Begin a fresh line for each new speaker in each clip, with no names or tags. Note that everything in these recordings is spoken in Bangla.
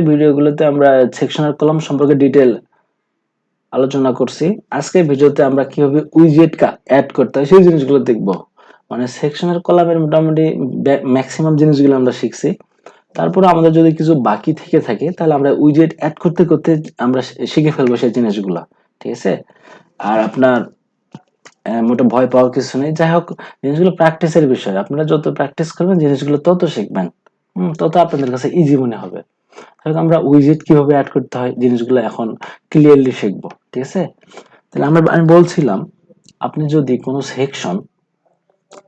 ভিডিওগুলোতে আমরা সেকশনাল কলাম সম্পর্কে ডিটেল আলোচনা করছি। আজকের ভিডিওতে আমরা কীভাবে উইজেট অ্যাড করতে হয় সেই জিনিসগুলো দেখব। মানে সেকশনাল কলামের মোটামুটি ম্যাক্সিমাম জিনিসগুলো আমরা শিখছি। তারপরে আমাদের যদি কিছু বাকি থেকে থাকে, তাহলে আমরা উইজেট অ্যাড করতে করতে আমরা শিখে ফেলব সেই জিনিসগুলো। ঠিক আছে? আর আপনার মোটা ভয় পাওয়ার কিছু নেই। যাই হোক, জিনিসগুলো প্র্যাকটিসের বিষয়। আপনারা যত প্র্যাকটিস করবেন, জিনিসগুলো তত শিখবেন। তত আপনাদের কাছে ইজি মনে হবে। তাহলে আমরা উইজেট কীভাবে অ্যাড করতে হয় জিনিসগুলো এখন ক্লিয়ারলি শিখব, ঠিক আছে? তাহলে আমরা, আমি বলছিলাম, আপনি যদি কোনো সেকশন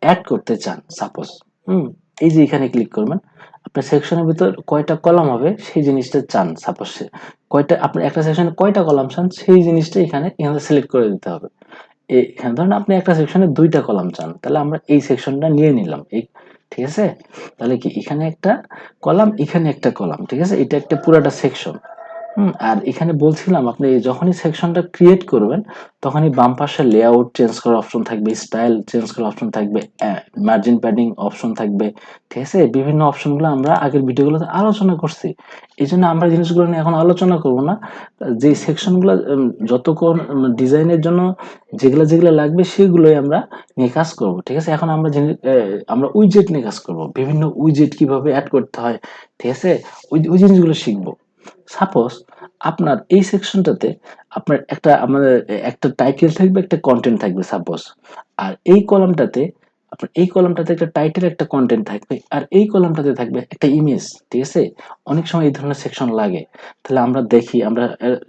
অ্যাড করতে চান সাপোজ হুম, এই যে এখানে ক্লিক করবেন, আপনার সেকশনের ভিতর কয়টা কলাম হবে সেই জিনিসটা চান সাপোজ কয়টা, আপনি একটা সেকশনে কয়টা কলাম চান সেই জিনিসটা এখানে এখানে সিলেক্ট করে দিতে হবে। এখানে ধরেন আপনি একটা সেকশনে দুইটা কলাম চান, তাহলে আমরা এই সেকশনটা নিয়ে নিলাম, এই ঠিক আছে? তাহলে কি এখানে একটা কলাম, এখানে একটা কলাম, ঠিক আছে? এটা একটা পুরাটা সেকশন হুম, আর এখানে বলছিলাম আপনি যখনই সেকশনটা ক্রিয়েট করবেন, তখনই বাম পাশে লেআউট চেঞ্জ করার অপশন থাকবে স্টাইল চেঞ্জ করার অপশন থাকবে মার্জিন প্যাডিং অপশন থাকবে, ঠিক আছে? বিভিন্ন অপশনগুলো আমরা আগের ভিডিওগুলোতে আলোচনা করছি। এই জন্য আমরা জিনিসগুলো নিয়ে এখন আলোচনা করব না। যে সেকশনগুলো যতক্ষণ ডিজাইনের জন্য যেগুলো যেগুলো লাগবে সেগুলোই আমরা নিয়ে কাজ করব, ঠিক আছে? এখন আমরা আমরা উইজেট নিয়ে কাজ করব। বিভিন্ন উইজেট কীভাবে অ্যাড করতে হয়, ঠিক আছে? ওই ওই জিনিসগুলো শিখব। সাপোজ আপনার এই সেকশনটাতে আপনার একটা আমাদের একটা টাইটেল থাকবে, একটা কন্টেন্ট থাকবে সাপোজ আর এই কলামটাতে আপনার এই কলামটাতে একটা টাইটেল একটা কন্টেন্ট থাকবে, আর এই কলামটাতে থাকবে একটা ইমেজ ঠিক আছে? অনেক সময় এই ধরনের সেকশন লাগে। তাহলে আমরা দেখি, আমরা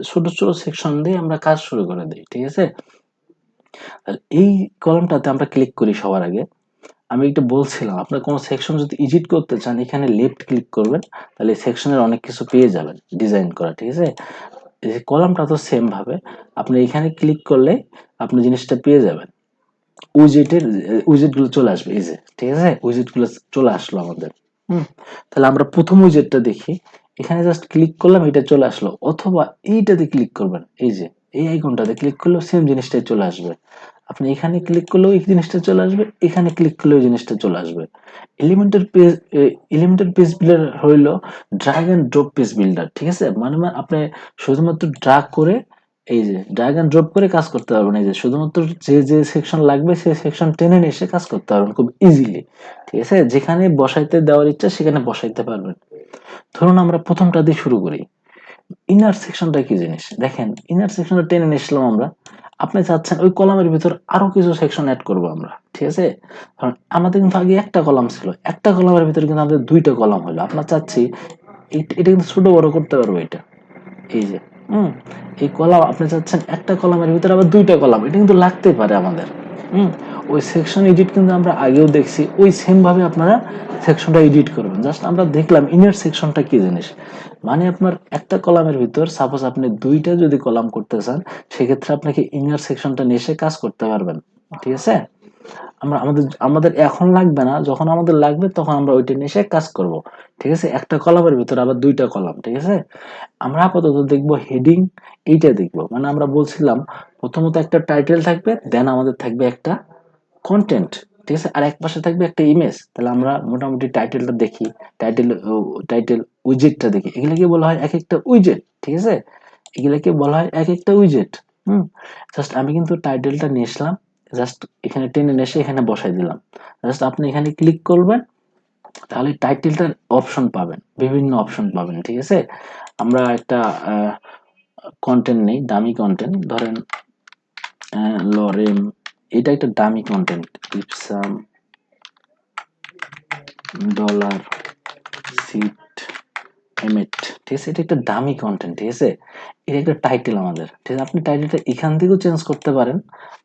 ছোট ছোট সেকশন দিয়ে আমরা কাজ শুরু করে দিই, ঠিক আছে? এই কলামটাতে আমরা ক্লিক করি সবার আগে। আমি একটু বলছিলাম, আপনার কোনো সেকশন যদি এডিট করতে চান, এখানে লেফট ক্লিক করবেন, তাহলে সেকশনের অনেক কিছু পেয়ে যাবেন ডিজাইন করা, ঠিক আছে? কলামটা তো সেম ভাবে, আপনি এখানে ক্লিক করলে আপনি জিনিসটা পেয়ে যাবেন। উইজেটের উইজেটগুলো চলে আসবে, এই যে, ঠিক আছে? উইজেটগুলো চলে আসলো আমাদের। হুম, তাহলে আমরা প্রথম উইজেটটা দেখি। এখানে জাস্ট ক্লিক করলাম, এটা চলে আসলো। অথবা এইটাতে ক্লিক করবেন, এই যে, এই আইকনটাতে ক্লিক করলেও সেম জিনিসটাই চলে আসবে। আপনি এখানে ক্লিক করলেও এই জিনিসটা চলে আসবে, এখানে ক্লিক করলেও জিনিসটা চলে আসবে। এলিমেন্টের পেজ এলিমেন্টের পেজ বিল্ডার হইল drag and drop page builder ঠিক আছে? মানে মানে আপনি শুধুমাত্র ড্রাগ করে, এই যে ড্রাগ এন্ড ড্রপ করে কাজ করতে পারবেন। এই যে শুধুমাত্র যে যে সেকশন লাগবে সেই সেকশন টেনে নিয়ে এসে কাজ করতে পারবেন খুব ইজিলি ঠিক আছে? যেখানে বসাইতে দেওয়ার ইচ্ছা, সেখানে বসাইতে পারবেন। ধরুন আমরা প্রথমটা দিয়ে শুরু করি। ইনার সেকশনটা কি জিনিস? দেখেন ইনার সেকশনটা টেনে নিয়ে এসলাম আমরা। আপনি চাচ্ছেন ওই কলামের ভিতর আরও কিছু সেকশন অ্যাড করব আমরা, ঠিক আছে? কারণ আমাদের কিন্তু আগে একটা কলাম ছিল, একটা কলামের ভিতরে কিন্তু আমাদের দুইটা কলাম হলো। আপনার চাচ্ছি এটা কিন্তু ছোট বড় করতে পারব এটা। এই যে, হুম? এই কলাম আপনি চাচ্ছেন একটা কলামের ভিতরে আবার দুইটা কলাম, এটা কিন্তু লাগতে পারে আমাদের, হুম? ওই সেকশন এডিট কিন্তু আমরা আগেও দেখছি, ওই সেম ভাবে আপনারা সেকশনটা এডিট করবেন। জাস্ট আমরা দেখলাম ইনার সেকশনটা কি জিনিস? মানে আপনার একটা কলামের ভিতর সাপোজ আপনি দুইটা যদি কলাম করতে চান, সেক্ষেত্রে আপনাকে ইনার সেকশনটা নিয়ে এসে কাজ করতে পারবেন। ঠিক আছে? আমরা আমাদের আমাদের এখন লাগবে না, যখন আমাদের লাগবে তখন আমরা ওইটা নিয়ে এসে কাজ করব। ঠিক আছে? একটা কলামের ভিতর আবার দুইটা কলাম, ঠিক আছে? আমরা আপাতত দেখব হেডিং এইটা দেখব। মানে আমরা বলছিলাম, প্রথমত একটা টাইটেল থাকবে দেন আমাদের থাকবে একটা কন্টেন্ট ঠিক আছে? আর এক পাশে থাকবে একটা ইমেজ তাহলে আমরা মোটামুটি টাইটেলটা দেখি। টাইটেল টাইটেল উইজেটটা দেখি। এগুলোকে বলা হয় এক একটা উইজেট ঠিক আছে? এগুলোকে বলা হয় এক একটা উইজেট হুম? জাস্ট আমি কিন্তু টাইটেলটা নিয়ে আসলাম জাস্ট এখানে টেনে এসে এখানে বসাই দিলাম। জাস্ট আপনি এখানে ক্লিক করবেন, তাহলে টাইটেলটার অপশন পাবেন, বিভিন্ন অপশন পাবেন, ঠিক আছে? আমরা একটা কন্টেন্ট নেই, দামি কন্টেন্ট ধরেন লরেম এটা একটা দামি content ipsum dolor sit amet ঠিক আছে? এটা একটা দামি কন্টেন্ট ঠিক আছে? এটা একটা টাইটেল আমাদের, ঠিক আছে? আপনি টাইটেলটা এখান থেকেও চেঞ্জ করতে পারেন,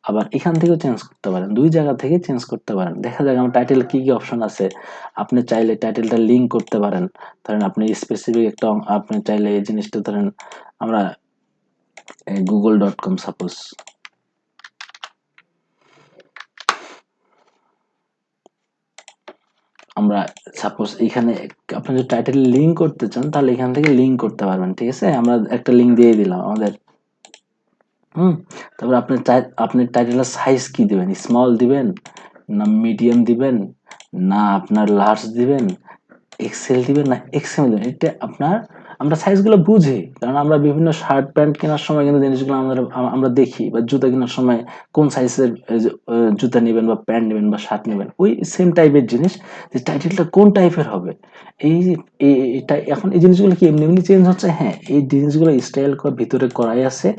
আবার এখান থেকেও চেঞ্জ করতে পারেন, দুই জায়গা থেকে চেঞ্জ করতে পারেন। দেখা যাক আমার টাইটেল কি কি অপশন আছে। আপনি চাইলে টাইটেলটা লিঙ্ক করতে পারেন। ধরেন আপনি স্পেসিফিক একটা আপনি চাইলে এই জিনিসটা ধরেন, আমরা গুগল ডট কম সাপোজ আমরা সাপোজ এখানে আপনি যদি টাইটেল লিঙ্ক করতে চান, তাহলে এখান থেকে লিঙ্ক করতে পারবেন, ঠিক আছে? আমরা একটা লিঙ্ক দিয়ে দিলাম আমাদের। হুম? তারপর আপনি আপনি টাইটেলের সাইজ কি দিবেন? স্মল দিবেন, না মিডিয়াম দিবেন, না আপনার লার্জ দিবেন এক্সেল দিবেন, না এক্সএম দিবেন? এটা আপনার আমরা সাইজগুলো বুঝি, কারণ আমরা বিভিন্ন শার্ট প্যান্ট কেনার সময় কিন্তু জিনিসগুলো আমাদের আমরা দেখি বা জুতা কেনার সময় কোন সাইজের জুতা নেবেন বা প্যান্ট নেবেন বা শার্ট নেবেন, ওই সেম টাইপের জিনিস, যে টাইটেলটা কোন টাইপের হবে? এই এই- এটা এখন এই জিনিসগুলো কি এমনি এমনি চেঞ্জ হচ্ছে? হ্যাঁ এই জিনিসগুলো স্টাইল ভিতরে করাই আছে,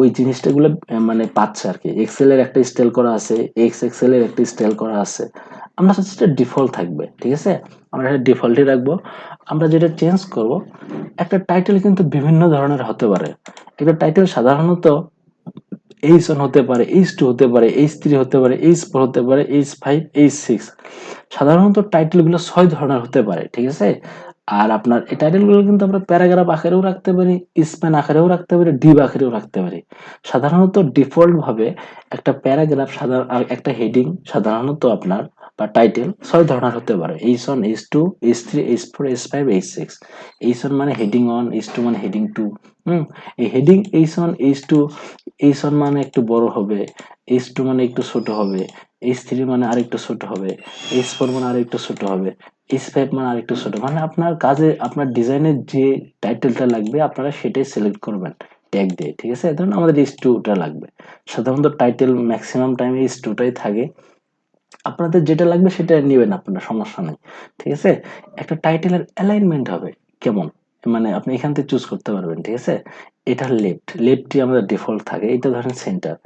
ওই জিনিসটাগুলো মানে পাচ্ছে আর কি এক্সেলের একটা স্টাইল করা আছে এক্স এক্সেলের একটা স্টাইল করা আছে। আমরা এটা ডিফল্ট থাকবে, ঠিক আছে? আমরা এটা ডিফল্টই রাখব। আমরা যেটা চেঞ্জ করব, একটা টাইটেল কিন্তু বিভিন্ন ধরনের হতে পারে। একটা টাইটেল সাধারণত এইচ ওয়ান হতে পারে এইচ টু হতে পারে এইচ থ্রি হতে পারে এইচ ফোর হতে পারে এইচ ফাইভ এইচ সিক্স সাধারণত টাইটেলগুলো ছয় ধরনের হতে পারে, ঠিক আছে? আর আপনার এই টাইটেলগুলো কিন্তু আমরা প্যারাগ্রাফ আকারেও রাখতে পারি স্প্যান আকারেও রাখতে পারি ডিপ আকারেও রাখতে পারি। সাধারণত ডিফল্ট ভাবে একটা প্যারাগ্রাফ সাধারণ একটা হেডিং সাধারণত আপনার বা টাইটেল ছয় ধরনের হতে পারে। H one H two H three H four H five H six H one মানে হেডিং ওয়ান এইচ টু মানে হেডিং টু হুম? এই heading H one H two H one মানে একটু বড় হবে এইচ টু মানে একটু ছোট হবে এইচ থ্রি মানে আরেকটু ছোট হবে এইচ ফোর মানে আরেকটু ছোট হবে এইচ ফাইভ মানে আরেকটু ছোট। মানে আপনার কাজে, আপনার ডিজাইনের যে টাইটেলটা লাগবে, আপনারা সেটাই সিলেক্ট করবেন ট্যাগ দিয়ে। ঠিক আছে? ধরুন আমাদের এইচ টুটা লাগবে। সাধারণত টাইটেল ম্যাক্সিমাম টাইমে এইচ টুটাই থাকে। আপনাদের যেটা লাগবে সেটা নেবেন, আপনারা সমস্যা নেই, ঠিক আছে? একটা টাইটেলের অ্যালাইনমেন্ট হবে, কেমন? মানে আপনি এখান থেকে চুজ করতে পারবেন, ঠিক আছে? এটা লেফট লেফটই আমাদের ডিফল্ট থাকে, এটা ধরেন সেন্টার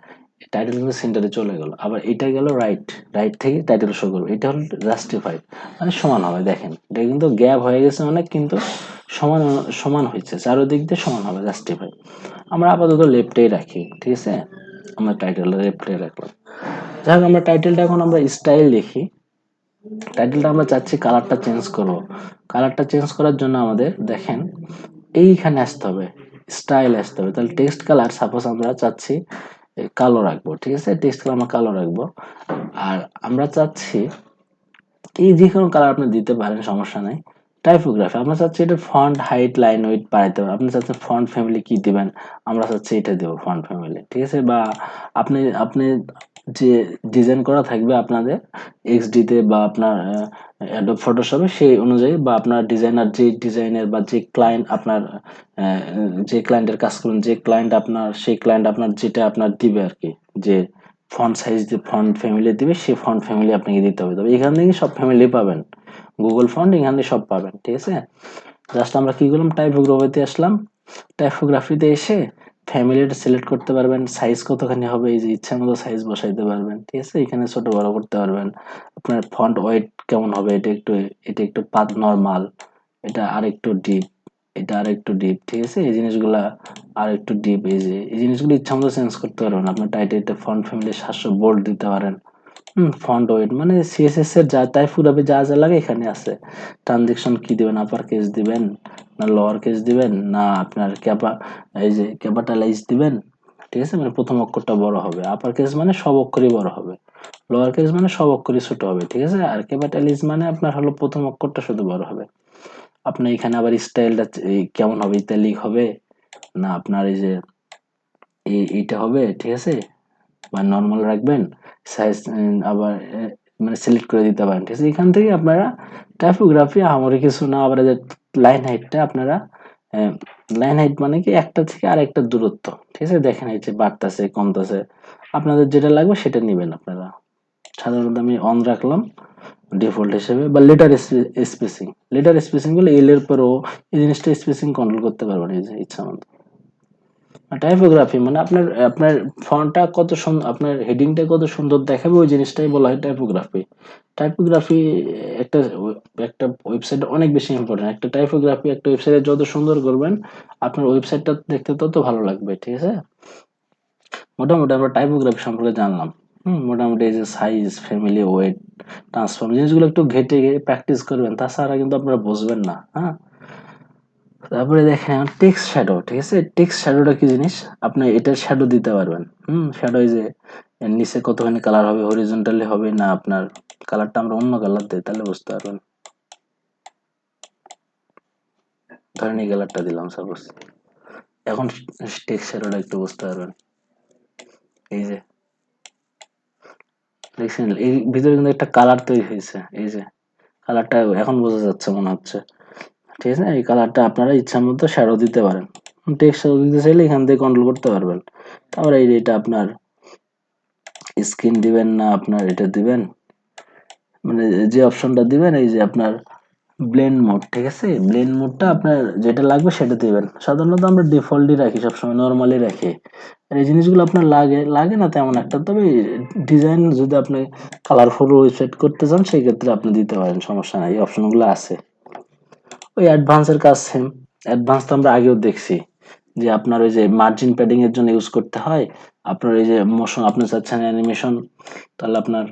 টাইটেল কিন্তু সেন্টারে চলে গেল, আবার এটা গেল রাইট রাইট থেকে টাইটেল শো করবে, এটা হলো জাস্টিফাইড মানে সমান হবে, দেখেন, এটা কিন্তু গ্যাপ হয়ে গেছে অনেক কিন্তু সমান সমান হয়েছে, চারোদিক দিয়ে সমান হবে জাস্টিফাই আমরা আপাতত লেফটেই রাখি, ঠিক আছে? আমরা টাইটেল লেফটে রাখলাম। যাই হোক আমরা টাইটেলটা এখন আমরা স্টাইল লিখি। টাইটেলটা আমরা চাচ্ছি কালারটা চেঞ্জ করব। কালারটা চেঞ্জ করার জন্য আমাদের, দেখেন, এইখানে আসতে হবে স্টাইল আসতে হবে। তাহলে টেক্সট কালার সাপোজ আমরা চাচ্ছি কালো রাখব, ঠিক আছে? টেক্সট কালার আমরা কালো রাখব। আর আমরা চাচ্ছি, এই যে কোনো কালার আপনি দিতে পারেন, সমস্যা নাই। টাইপোগ্রাফি আমরা চাচ্ছি এটা ফন্ট হাইট লাইন ওয়েট বাড়াইতে পারেন আপনি চাচ্ছেন ফন্ট ফ্যামিলি কি দেবেন? আমরা চাচ্ছি এটা দেবো ফন্ট ফ্যামিলি ঠিক আছে? বা আপনি আপনি যে ডিজাইন করা থাকবে আপনাদের এক্সডি তে বা আপনার অ্যাডোব ফটোশপে সেই অনুযায়ী বা আপনার ডিজাইনার যে ডিজাইনের বা যে ক্লায়েন্ট আপনার যে ক্লায়েন্টের কাজ করুন, যে ক্লায়েন্ট আপনার, সেই ক্লায়েন্ট আপনার যেটা আপনার দিবে আর কি, যে ফন্ট সাইজ ফন্ট ফ্যামিলি দিবে, সেই ফন্ট ফ্যামিলি আপনাকে দিতে হবে। তবে এখান থেকে সব ফ্যামিলি পাবেন। গুগল ফন্ট এখানে সব পাবেন, ঠিক আছে? জাস্ট আমরা কি করলাম? টাইপোগ্রাফিতে আসলাম। টাইপোগ্রাফিতে এসে ফ্যামিলিটা সিলেক্ট করতে পারবেন। সাইজ কতখানি হবে? এই যে ইচ্ছা মতো সাইজ বসাইতে পারবেন, ঠিক আছে? এখানে ছোট, বড় করতে পারবেন। আপনার ফন্ট ওয়েট কেমন হবে? এটা একটু এটা একটু পাত নরমাল এটা আর একটু ডিপ এটা আর একটু ডিপ ঠিক আছে? এই জিনিসগুলা আর একটু ডিপ এই যে, এই জিনিসগুলো ইচ্ছা মতো চেঞ্জ করতে পারবেন। আপনার টাইটেলটা ফন্ট ফ্যামিলি সাতশো বোল্ড দিতে পারেন। হুম ফন্ট ওয়েট মানে সিএসএস এর যা, তাই ফুরাবে, যা যা লাগে এখানে আছে। ট্রানজেকশন কি দিবেন? আপার কেস দিবেন? না লোয়ার কেস দিবেন? না আপনার ক্যাপা এই যে ক্যাপিটালাইজ দিবেন? ঠিক আছে? মানে প্রথম অক্ষরটা বড় হবে। আপার কেস মানে সব অক্ষরই বড় হবে। লোয়ার কেস মানে সব অক্ষরই ছোট হবে, ঠিক আছে? আর ক্যাপিটালাইজ মানে আপনার হলো প্রথম অক্ষরটা শুধু বড় হবে। আপনার এখানে আবার স্টাইলটা কেমন হবে? ইতালিক হবে। না, আপনার এই যে, এই, এইটা হবে, ঠিক আছে? বা নর্মাল রাখবেন। সাইজ আবার মানে সিলেক্ট করে দিতে পারেন। ঠিক আছে? এখান থেকে আপনারা টাইপোগ্রাফি আমারই কিছু না, আবার লাইন হাইটটা আপনারা লাইন হাইট মানে কি একটা থেকে আরেকটা দূরত্ব। ঠিক আছে? দেখেন এই যে বাড়তেছে, কমতেছে। আপনাদের যেটা লাগবে সেটা নেবেন আপনারা। সাধারণত আমি অন রাখলাম ডিফল্ট হিসেবে, বা লেটার স্পেসিং লেটার স্পেসিংগুলো এল এর পরেও এই জিনিসটা স্পেসিং কন্ট্রোল করতে পারবেন ইচ্ছা মতো। টাইপোগ্রাফি মানে আপনার আপনার ফন্টটা কত সুন্দর আপনার হেডিংটা কত সুন্দর দেখাবে, ওই জিনিসটাই বলা হয় টাইপোগ্রাফি টাইপোগ্রাফি একটা একটা ওয়েবসাইটে অনেক বেশি ইম্পর্টেন্ট একটা টাইপোগ্রাফি একটা ওয়েবসাইটে যত সুন্দর করবেন, আপনার ওয়েবসাইটটা দেখতে তত ভালো লাগবে, ঠিক আছে? মোটামুটি আমরা টাইপোগ্রাফি সম্পর্কে জানলাম। হুম, মোটামুটি এই যে সাইজ ফ্যামিলি ওয়েট ট্রান্সফর্ম জিনিসগুলো একটু ঘেটে প্র্যাকটিস করবেন, তাছাড়া কিন্তু আপনারা বুঝবেন না হ্যাঁ? তারপরে দেখেন টেক্সট শ্যাডো ঠিক আছে? টেক্সট শ্যাডোটা কি জিনিস? আপনি এটা শ্যাডো দিতে পারবেন। হুম শ্যাডো যে নিচে কতখানি কালার হবে হরিজন্টালি হবে না আপনার কালারটা আমরা অন্য কালার দিই, তাহলে বুঝতে পারবেন। ধরেন এই কালারটা দিলাম সাপোজ এখন টেক্সট শ্যাডোটা একটু বুঝতে পারবেন। এই যে, দেখছেন? এই ভিতরে কিন্তু একটা কালার তৈরি হয়েছে, এই যে কালারটা এখন বোঝা যাচ্ছে, মনে হচ্ছে। ঠিক আছে? এই কালারটা আপনারা ইচ্ছা মতো শ্যাডো দিতে পারেন। টেক্সট দিতে চাইলে এখান থেকে কন্ট্রোল করতে পারবেন। তারপরে এই এটা আপনার স্ক্রিন দিবেন না, আপনার এটা দিবেন। মানে যে অপশনটা দিবেন, এই যে আপনার ব্লেন্ড মোড ঠিক আছে? ব্লেন্ড মোডটা আপনার যেটা লাগবে সেটা দিবেন। সাধারণত আমরা ডিফল্টই রাখি, সবসময় নর্মালি রাখি। আর এই জিনিসগুলো আপনার লাগে লাগে না তেমন একটা, তবে ডিজাইন যদি আপনি কালারফুল ওয়েবসাইট করতে চান, সেই ক্ষেত্রে আপনি দিতে পারেন, সমস্যা নাই, এই অপশনগুলো আছে। ওই অ্যাডভান্সের কাজ সেম অ্যাডভান্স তো আমরা আগেও দেখছি যে আপনার ওই যে মার্জিন প্যাডিং এর জন্য ইউজ করতে হয়। আপনার এই যে মোশন আপনি চাচ্ছেন অ্যানিমেশন তাহলে আপনার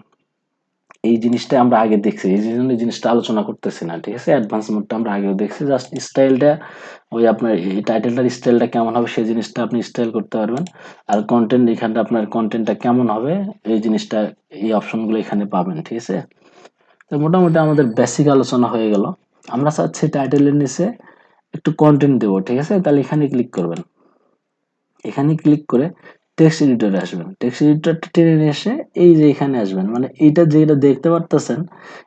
এই জিনিসটা আমরা আগে দেখছি। এই জন্য জিনিসটা আলোচনা করতেছি না, ঠিক আছে? অ্যাডভান্স মোডটা আমরা আগেও দেখছি। জাস্ট স্টাইলটা ওই আপনার এই টাইটেলটার স্টাইলটা কেমন হবে, সেই জিনিসটা আপনি স্টাইল করতে পারবেন। আর কন্টেন্ট এখানটা আপনার কন্টেন্টটা কেমন হবে, এই জিনিসটা, এই অপশনগুলো এখানে পাবেন, ঠিক আছে? তো মোটামুটি আমাদের বেসিক আলোচনা হয়ে গেল। আমরা চাচ্ছি টাইটেলের নিচে একটু কন্টেন্ট দেবো, ঠিক আছে? তাহলে এখানে ক্লিক করবেন। এখানে ক্লিক করে টেক্সট এডিটরে আসবেন। টেক্সট এডিটরটা টেনে এসে এই যে এখানে আসবেন মানে এইটা যেটা দেখতে পারতেছেন,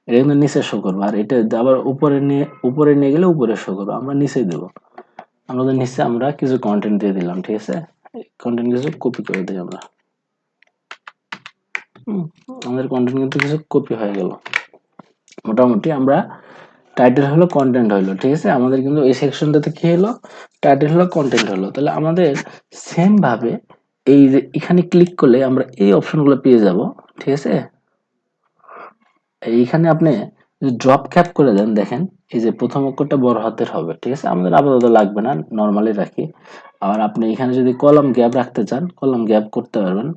এটা কিন্তু নিচে শো করবে। আর এটা আবার উপরে নিয়ে উপরে নিয়ে গেলে উপরে শো করবে। আমরা নিচে দেব। আমাদের নিচে, আমরা কিছু কন্টেন্ট দিয়ে দিলাম, ঠিক আছে? কন্টেন্ট কিছু কপি করে দিই আমরা। আমাদের কন্টেন্ট কিন্তু কিছু কপি হয়ে গেল। মোটামুটি আমরা টাইটেল হলো কন্টেন্ট হলো, ঠিক আছে? আমাদের কিন্তু এই সেকশনটাতে কি হলো? টাইটেল হলো কন্টেন্ট হলো। তাহলে আমাদের সেম ভাবে এই যে এখানে ক্লিক করলে আমরা এই অপশনগুলো পেয়ে যাব, ঠিক আছে? এইখানে আপনি ড্রপ ক্যাপ করে দেন, দেখেন, এই যে প্রথম অক্ষরটা বড় হাতের হবে, ঠিক আছে? আমাদের আপাতত লাগবে না নর্মালি রাখি। আর আপনি এখানে যদি কলাম গ্যাপ রাখতে চান কলাম গ্যাপ করতে পারবেন।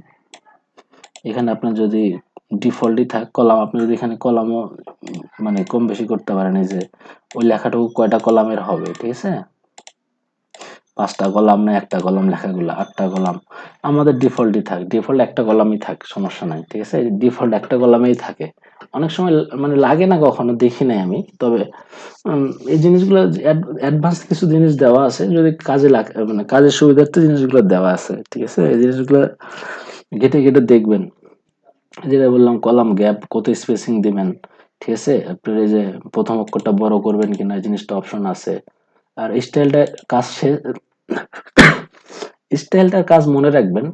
এখানে আপনার যদি ডিফল্টই থাক, কলাম, আপনি যদি এখানে কলামও মানে কম বেশি করতে পারেন, এই যে ওই লেখাটুকু কয়টা কলামের হবে, ঠিক আছে? পাঁচটা কলাম না একটা কলাম লেখাগুলো, আটটা কলাম, আমাদের ডিফল্টই থাক ডিফল্ট একটা কলামই থাক, সমস্যা নাই, ঠিক আছে? ডিফল্ট একটা কলামেই থাকে। অনেক সময় মানে লাগে না কখনো, দেখি নাই আমি, তবে এই জিনিসগুলো অ্যাডভান্স কিছু জিনিস দেওয়া আছে, যদি কাজে লাগে মানে কাজের সুবিধার্থে জিনিসগুলো দেওয়া আছে, ঠিক আছে? এই জিনিসগুলো ঘেটে ঘেটে দেখবেন। যেটা বললাম, কলাম গ্যাপ কত স্পেসিং দিবেন, ঠিক আছে? আপনার এই যে প্রথম অক্ষরটা বড় করবেন কিনা জিনিসটা অপশন আছে। আর স্টাইলটা কাজ শেষ স্টাইলটার কাজ মনে রাখবেন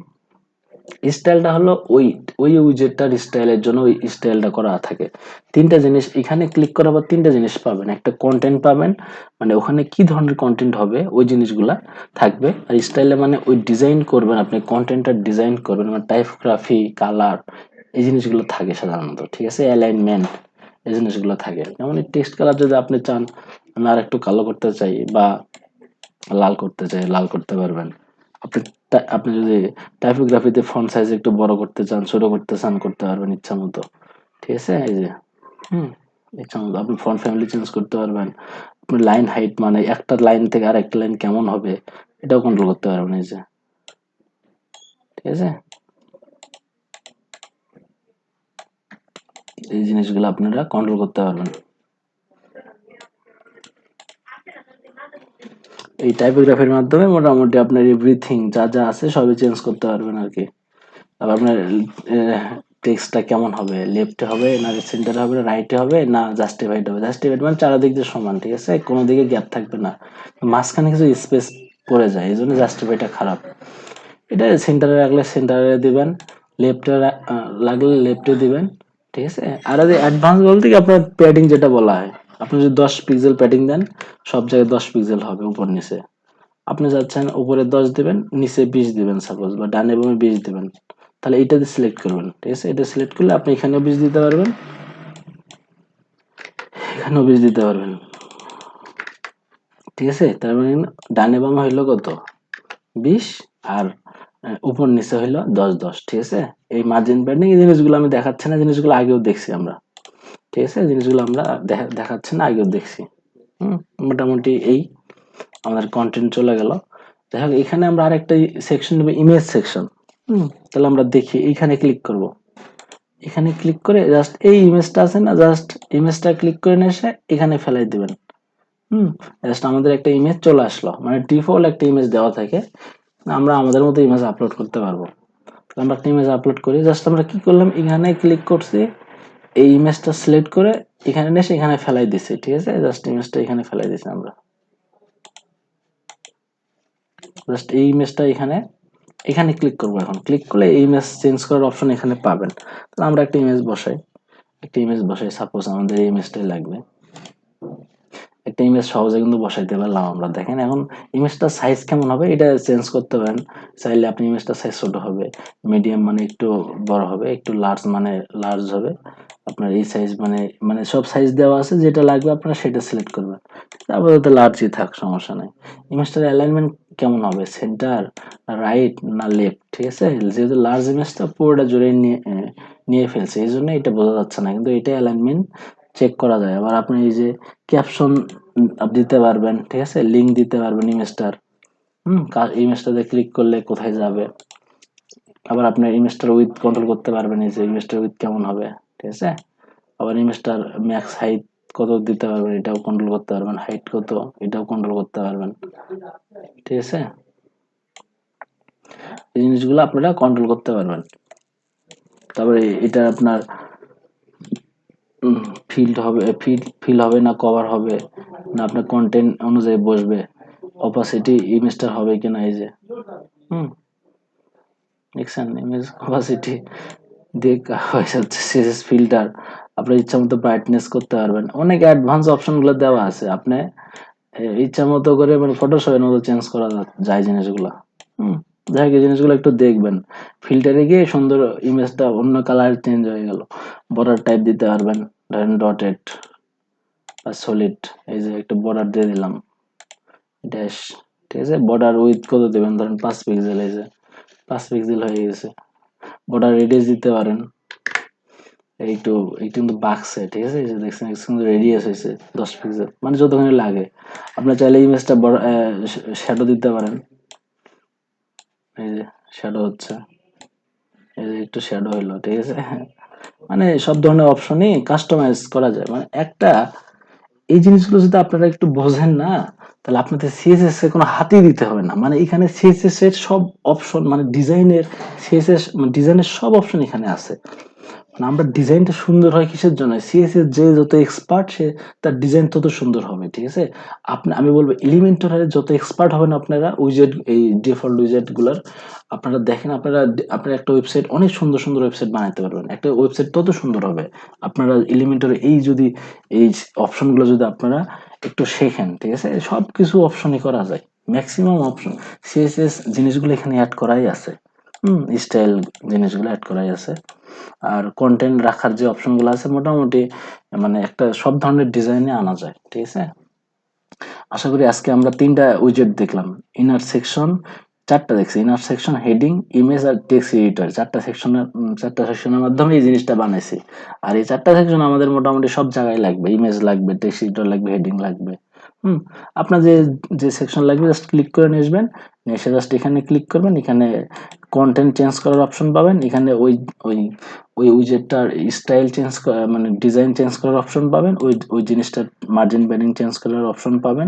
স্টাইলটা হলো ওই ওই উইজেটটার স্টাইলের জন্য ওই স্টাইলটা করা থাকে। তিনটা জিনিস, এখানে ক্লিক করার পর তিনটা জিনিস পাবেন। একটা কন্টেন্ট পাবেন মানে ওখানে কি ধরনের কন্টেন্ট হবে, ওই জিনিসগুলা থাকবে। আর স্টাইলে মানে ওই ডিজাইন করবেন আপনি কন্টেন্টটা ডিজাইন করবেন মানে টাইপোগ্রাফি কালার এই জিনিসগুলো থাকে সাধারণত, ঠিক আছে? অ্যালাইনমেন্ট এই জিনিসগুলো থাকে। যেমন টেক্সট কালার যদি আপনি চান, আমি আর একটু কালো করতে চাই বা লাল করতে চাই, লাল করতে পারবেন। আপনি আপনি যদি টাইপোগ্রাফিতে ফন্ট সাইজ একটু বড় করতে চান, ছোট করতে চান, করতে পারবেন ইচ্ছা মতো ঠিক আছে? এই যে, হুম ইচ্ছা মতো আপনি ফন্ট ফ্যামিলি চেঞ্জ করতে পারবেন। আপনি লাইন হাইট মানে একটা লাইন থেকে আর একটা লাইন কেমন হবে, এটাও কন্ট্রোল করতে পারবেন, এই যে। ঠিক আছে? এই জিনিসগুলো আপনারা কন্ট্রোল করতে পারবেন। এই টাইপোগ্রাফির মাধ্যমে মোটামুটি আপনার এভরিথিং যা যা আছে সবই চেঞ্জ করতে পারবেন আর কি। তারপর আপনার টেক্সটটা কেমন হবে? লেফটে হবে না সেন্টারে হবে না রাইটে হবে না জাস্টিফাইড হবে? জাস্টিফাইড মানে চারিদিক দিয়ে সমান, ঠিক আছে? কোনো দিকে গ্যাপ থাকবে না। মাঝখানে কিছু স্পেস পড়ে যায়, এই জন্য জাস্টিফাইডটা খারাপ। এটা সেন্টারে রাখলে সেন্টারে দিবেন লেফটে লাগলে লেফটে দিবেন। ঠিক আছে? আর অ্যাডভান্স বলতে কি আপনার প্যাডিং যেটা বলা হয়, আপনি যদি দশ পিক্সেল প্যাডিং দেন, সব জায়গায় দশ পিক্সেল হবে উপর নিচে। আপনি যাচ্ছেন, উপরে দশ দিবেন, নিচে বিশ দিবেন সাপোজ বা ডানে বামে বিশ দিবেন। তাহলে এইটাতে সিলেক্ট করবেন, ঠিক আছে? এটা সিলেক্ট করলে আপনি এখানেও বিশ দিতে পারবেন, এখানেও বিশ দিতে পারবেন। ঠিক আছে? তার মানে ডানে বামে হইল কত? বিশ, আর উপর নিচে হইল দশ দশ, ঠিক আছে? এই মার্জিন প্যাডিং এই জিনিসগুলো আমি দেখাচ্ছি না, জিনিসগুলো আগেও দেখছি আমরা। ঠিক আছে? জিনিসগুলো আমরা দেখা- দেখাচ্ছি না, আগেও দেখছি। হুম, মোটামুটি এই আমাদের কন্টেন্ট চলে গেল। যাই হোক, এখানে আমরা আরেকটা সেকশন নেব ইমেজ সেকশন হুম, তাহলে আমরা দেখি এখানে ক্লিক করব। এখানে ক্লিক করে জাস্ট এই ইমেজটা আছে না জাস্ট ইমেজটা ক্লিক করে নিয়ে এসে এখানে ফেলাই দিবেন। হুম জাস্ট আমাদের একটা ইমেজ চলে আসলো। মানে ডিফল্ট একটা ইমেজ দেওয়া থাকে। আমরা আমাদের মতো ইমেজ আপলোড করতে পারব। আমরা একটা ইমেজ আপলোড করি জাস্ট আমরা কি করলাম, এখানে ক্লিক করছি, এই ইমেজটা সিলেক্ট করে এখানে এসে এখানে ফেলাই দিছি, ঠিক আছে? জাস্ট ইমেজটা এখানে ফেলাই দিছি আমরা। জাস্ট এই ইমেজটা এখানে এখানে ক্লিক করব এখন। ক্লিক করলে এই ইমেজ চেঞ্জ করার অপশন এখানে পাবেন। তাহলে আমরা একটা ইমেজ বসাই। একটা ইমেজ বসাই সাপোজ আমাদের এই ইমেজটাই লাগবে। একটা ইমেজ সহজে কিন্তু বসাইতে পারলাম আমরা। দেখেন এখন ইমেজটার সাইজ কেমন হবে? এটা চেঞ্জ করতে পারেন। চাইলে আপনি ইমেজটার সাইজ ছোট হবে। মিডিয়াম মানে একটু বড় হবে, একটু লার্জ মানে লার্জ হবে। আপনার এই সাইজ মানে মানে সব সাইজ দেওয়া আছে, যেটা লাগবে আপনারা সেটা সিলেক্ট করবেন। আপাতত লার্জই থাক, সমস্যা নেই। ইমেজটার অ্যালাইনমেন্ট কেমন হবে? সেন্টার রাইট না লেফট ঠিক আছে? যেহেতু লার্জ ইমেজটা পুরোটা জুড়ে নিয়ে নিয়ে ফেলছে, এই জন্য এটা বোঝা যাচ্ছে না। কিন্তু এটা অ্যালাইনমেন্ট চেক করা যায়। আবার আপনি এই যে ক্যাপশন দিতে পারবেন, ঠিক আছে? লিংক দিতে পারবেন ইমেজটার হুম ইমেজটাতে ক্লিক করলে কোথায় যাবে? আবার আপনার ইমেজটার উইথ কন্ট্রোল করতে পারবেন, এই যে ইমেজটার উইথ কেমন হবে, ঠিক আছে? আবার ইমেজটার ম্যাক্স হাইট কত দিতে পারবেন, এটাও কন্ট্রোল করতে পারবেন। হাইট কত, এটাও কন্ট্রোল করতে পারবেন, ঠিক আছে? এই জিনিসগুলো আপনারা কন্ট্রোল করতে পারবেন। তারপরে এটা আপনার ফিল্ড হবে ফিল ফিল হবে না কভার হবে, না আপনার কন্টেন্ট অনুযায়ী বসবে অপাসিটি ইমেজটার হবে কিনা এই যে। হুম। দেখছেন ইমেজ অপাসিটি হয়ে যাচ্ছে সিএসএস ফিল্টার আপনার ইচ্ছা মতো ব্রাইটনেস করতে পারবেন। অনেক অ্যাডভান্স অপশনগুলো দেওয়া আছে। আপনি ইচ্ছা মতো করে মানে ফটোশপের মতো চেঞ্জ করা যায় জিনিসগুলো। হুম। যাই হোক জিনিসগুলো একটু দেখবেন। ফিল্টারে গিয়ে সুন্দর ইমেজটা অন্য কালার চেঞ্জ হয়ে গেল। বর্ডার টাইপ দিতে পারবেন। ডটেড বা সলিড এই যে একটা বর্ডার দিয়ে দিলাম। ড্যাশ ঠিক আছে? বর্ডার উইথ কত দেবেন? ধরেন পাঁচ পিক্সেল এই যে পাঁচ পিক্সেল হয়ে গেছে। বর্ডার রেডিয়াস দিতে পারেন। একটু একটু কিন্তু বাক্সে ঠিক আছে? এই যে দেখছেন কিন্তু রেডিয়াস হয়েছে দশ পিক্সেল মানে যতখানি লাগে। আপনার চাইলে ইমেজটা বড় শ্যাডো দিতে পারেন। এই যে শ্যাডো হচ্ছে। এই যে একটু শ্যাডো হইল ঠিক আছে? মানে সব ধরনের অপশনই কাস্টমাইজ করা যায়। মানে একটা, এই জিনিসগুলো যদি আপনারা একটু বোঝেন না, তাহলে আপনাদের সিএসএস এর কোনো হাতই দিতে হবে না। মানে এখানে সিএসএস এর সব অপশন মানে ডিজাইনের সিএসএস মানে ডিজাইনের সব অপশন এখানে আছে। মানে আমরা ডিজাইনটা সুন্দর হয় কিসের জন্য? সিএসএস যে যত এক্সপার্ট সে, তার ডিজাইন তত সুন্দর হবে, ঠিক আছে? আপনি, আমি বলব এলিমেন্টারের যত এক্সপার্ট হবেন আপনারা উইজেট এই ডিফল্ট উইজেটগুলার আপনারা দেখেন, আপনারা আপনারা একটা ওয়েবসাইট অনেক সুন্দর সুন্দর ওয়েবসাইট বানাতে পারবেন। একটা ওয়েবসাইট তত সুন্দর হবে। আপনারা এলিমেন্টারে এই যদি, এই অপশনগুলো যদি আপনারা একটু শেখেন, ঠিক আছে? সব কিছু অপশনই করা যায়। ম্যাক্সিমাম অপশন সিএসএস জিনিসগুলো এখানে অ্যাড করাই আছে। স্টাইল জিনিসগুলো অ্যাড করাই আছে। আর কন্টেন্ট রাখার যে অপশনগুলো আছে, মোটামুটি মানে একটা সব ধরনের ডিজাইনে আনা যায়, ঠিক আছে? আশা করি আজকে আমরা তিনটা উইজেট দেখলাম। ইনার সেকশন চারটা দেখছি। ইনার সেকশন হেডিং ইমেজ আর টেক্সট এডিটর চারটা সেকশনের চারটা সেকশনের মাধ্যমে এই জিনিসটা বানাইছি। আর এই চারটা সেকশন আমাদের মোটামুটি সব জায়গায় লাগবে। ইমেজ লাগবে টেক্সট এডিটর লাগবে হেডিং লাগবে। হুম, আপনার যে যে সেকশন লাগবে জাস্ট ক্লিক করে নিয়ে আসবেন। এসে জাস্ট এখানে ক্লিক করবেন। এখানে কন্টেন্ট চেঞ্জ করার অপশন পাবেন। এখানে ওই ওই ওই উইজেটটার স্টাইল চেঞ্জ মানে ডিজাইন চেঞ্জ করার অপশন পাবেন। ওই ওই জিনিসটার মার্জিন ব্যাডিং চেঞ্জ করার অপশন পাবেন।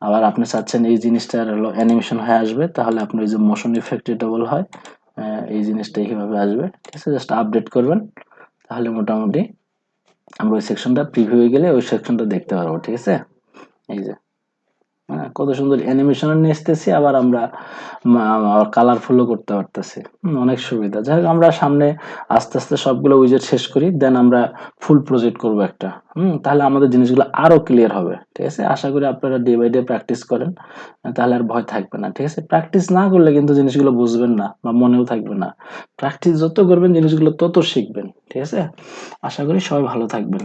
আবার আপনি চাচ্ছেন এই জিনিসটার হলো অ্যানিমেশন হয়ে আসবে, তাহলে আপনি ওই যে মোশন ইফেক্ট হয় এই জিনিসটা এইভাবে আসবে। ঠিক আছে জাস্ট আপডেট করবেন। তাহলে মোটামুটি আমরা ওই সেকশনটা প্রিভিউ হয়ে গেলে ওই সেকশনটা দেখতে পারব। ঠিক আছে? হ্যাঁ কত সুন্দর অ্যানিমেশন নিয়ে আবার আমরা কালারফুলও করতে পারতেছি। অনেক সুবিধা। যাই আমরা সামনে আস্তে আস্তে সবগুলো উইজেট শেষ করি দেন আমরা ফুল প্রজেক্ট করব একটা। হুম, তাহলে আমাদের জিনিসগুলো আরও ক্লিয়ার হবে, ঠিক আছে? আশা করি আপনারা ডে বাই ডে প্র্যাকটিস করেন, তাহলে আর ভয় থাকবে না, ঠিক আছে? প্র্যাকটিস না করলে কিন্তু জিনিসগুলো বুঝবেন না বা মনেও থাকবে না। প্র্যাকটিস যত করবেন, জিনিসগুলো তত শিখবেন, ঠিক আছে? আশা করি সবাই ভালো থাকবেন।